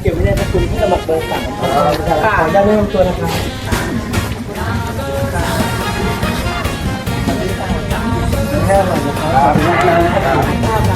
เก็บไว้ในสกุลที่จะมาเบอร์สามขออนุญาตแนะนำตัวนะครับแค่หน่อยนะครับขออนุญาตนะครับ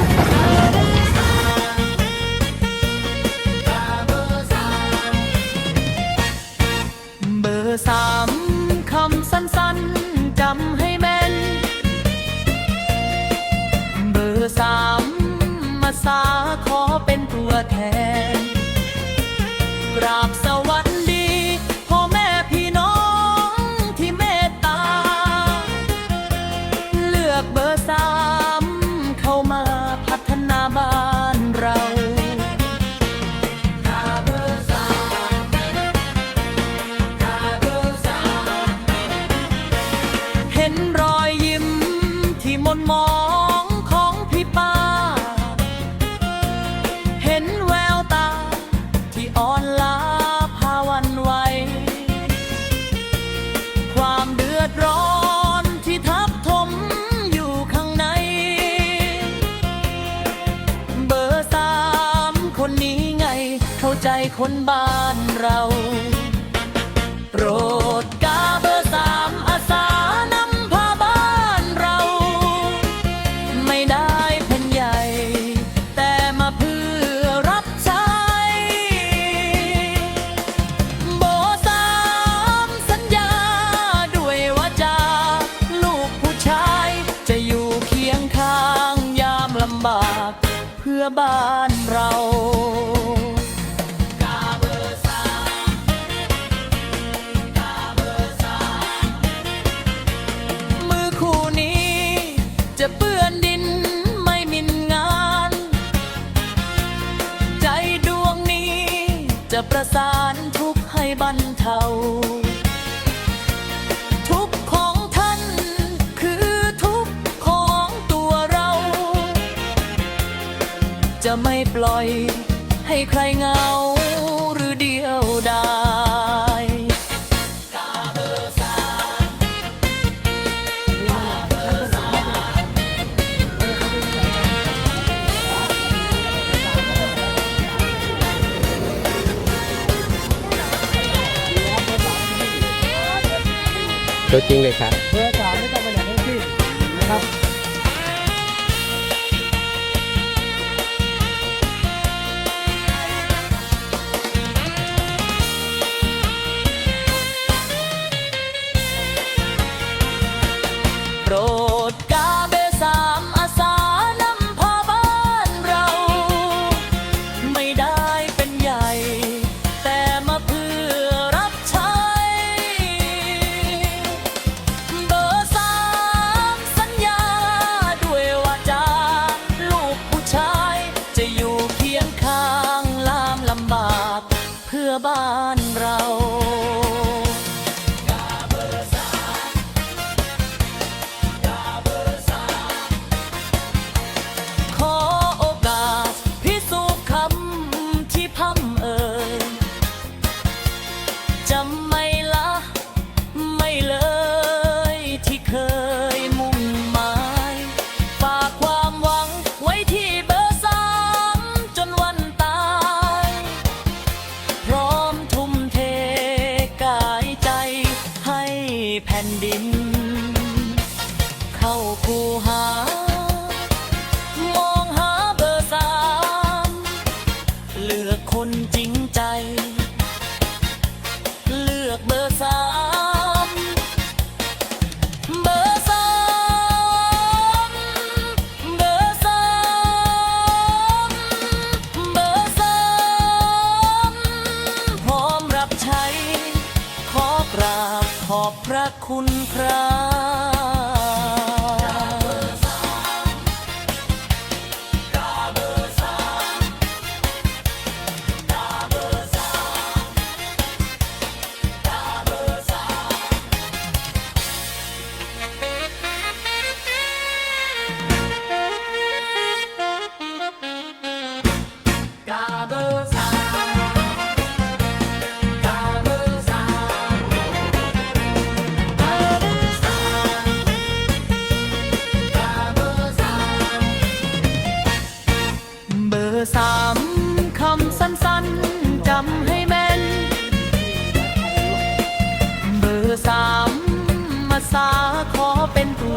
ใจคนบ้านเรา โปรดกาเบอร์สามอาสานำพาบ้านเรา ไม่ได้เป็นใหญ่ แต่มาเพื่อรับใช้โบสามสัญญาด้วยว่าจาลูกผู้ชาย จะอยู่เคียงข้างยามลำบาก เพื่อบ้านเรา จะไม่ปล่อย ให้ใครเหงาหรือเดียวดายตัวจริงเลยครับ พื่อบ้านเรา คูหา มองหาเบอร์สามเลือกคนจริงใจ เลือกเบอร์สามเบอร์สามเบอร์สามเบอร์สามพร้อมรับใช้ ขอกราบขอบพระคุณครับ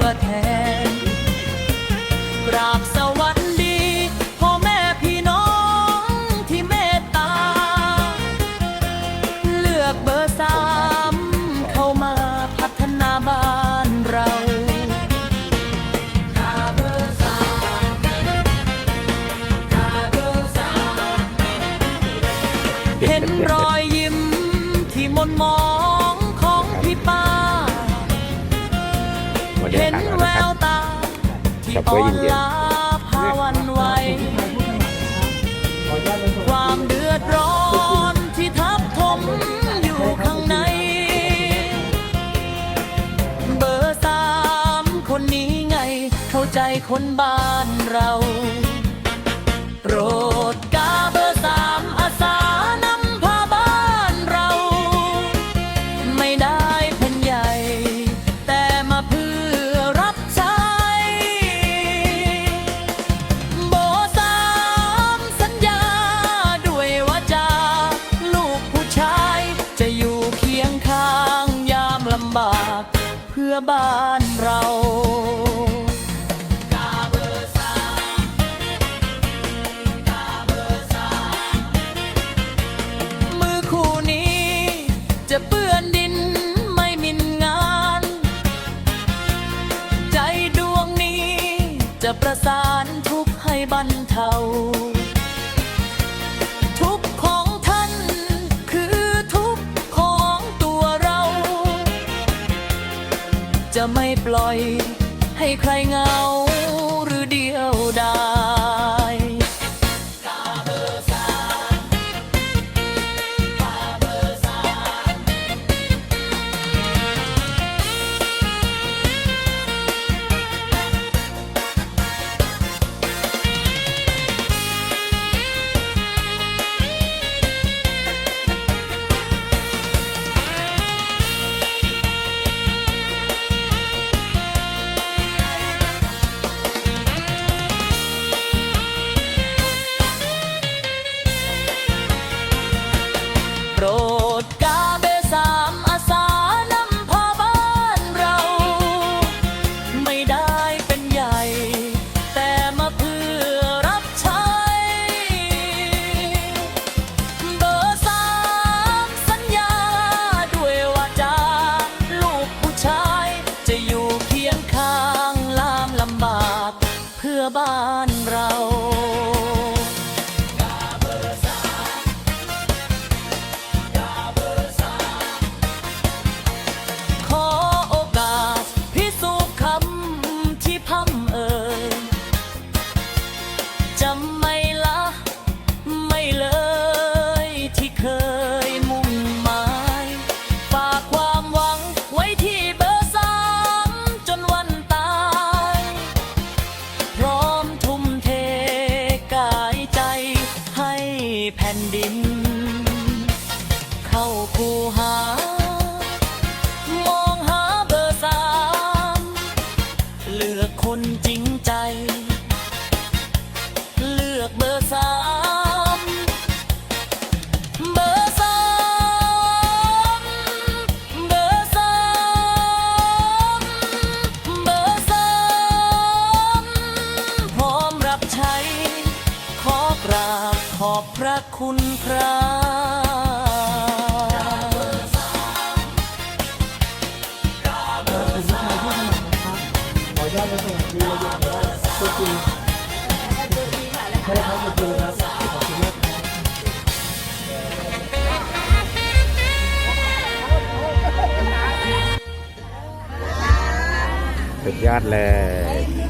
昨天 กับอ่ไว้อนเย็นๆล้าพาวันไหวขออนุญาตเป็นความเดือดร้อนที่ทับถมอยู่ข้างใน เบอร์สามคนนี้ไง เข้าใจคนบ้านเรา เพื่อบ้านเรากาเบอร์สามกาเบอร์สามมือคู่นี้จะเปื้อนดินไม่มินงาน ใจดวงนี้จะประสาน ปล่อย ให้ใครเหงาหรือเดียวดาย รดกาเบสามอาสานำพาบ้านเรา ไม่ได้เป็นใหญ่ แต่มาเพื่อรับใช้ เบอร์สามสัญญาด้วยวาจาลูกผู้ชาย จะอยู่เคียงข้างลามลำบากเพื่อบ้าน ราบขอบพระคุณครับเป็นผู้ชายที่ถนัดนะขออนุญาตเป็นสวัสดีระยะตัวจริงใช่ครับตัวจริงครับขอบคุณมากครับสุดยอดเลย